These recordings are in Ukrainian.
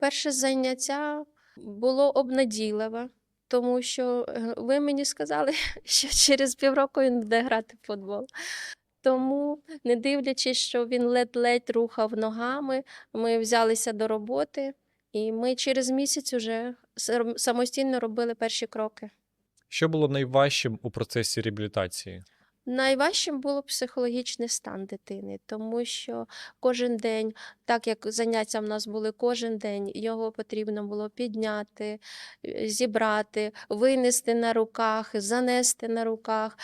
Перше заняття було обнадійливе, тому що е, ви мені сказали, що через півроку він буде грати в футбол. Тому, не дивлячись, що він ледь-ледь рухав ногами, ми взялися до роботи, і ми через місяць уже самостійно робили перші кроки. Що було найважчим у процесі реабілітації? Найважчим було психологічний стан дитини, тому що кожен день, так як заняття в нас були кожен день, його потрібно було підняти, е, зібрати, винести на руках, занести на руках.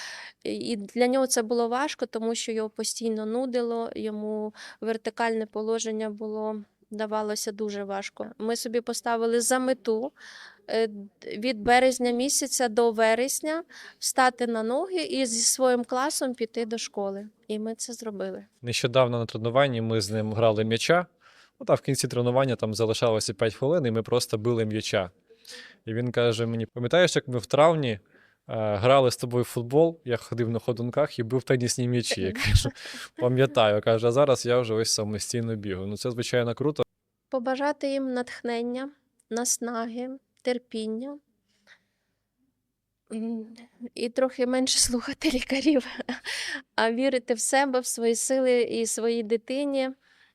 І для нього це було важко, тому що його постійно нудило, йому вертикальне положення було. Давалося дуже важко. Ми собі поставили за мету е, від березня місяця до вересня встати на ноги і зі своїм класом піти до школи. І ми це зробили. Нещодавно на тренуванні ми з ним грали м'яча. Ну, та в кінці тренування там залишалося 5 хвилин, і ми просто били м'яча. І він каже мені: пам'ятаєш, як ми в травні грали з тобою в футбол, я ходив на ходунках і бив тенісні м'ячі. Я кажу, пам'ятаю, каже, а зараз я вже ось самостійно бігаю. Ну це звичайно круто. Побажати їм натхнення, наснаги, терпіння. І трохи менше слухати лікарів, а вірити в себе, в свої сили і своїй дитині,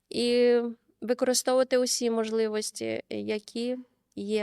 і використовувати усі можливості, які є.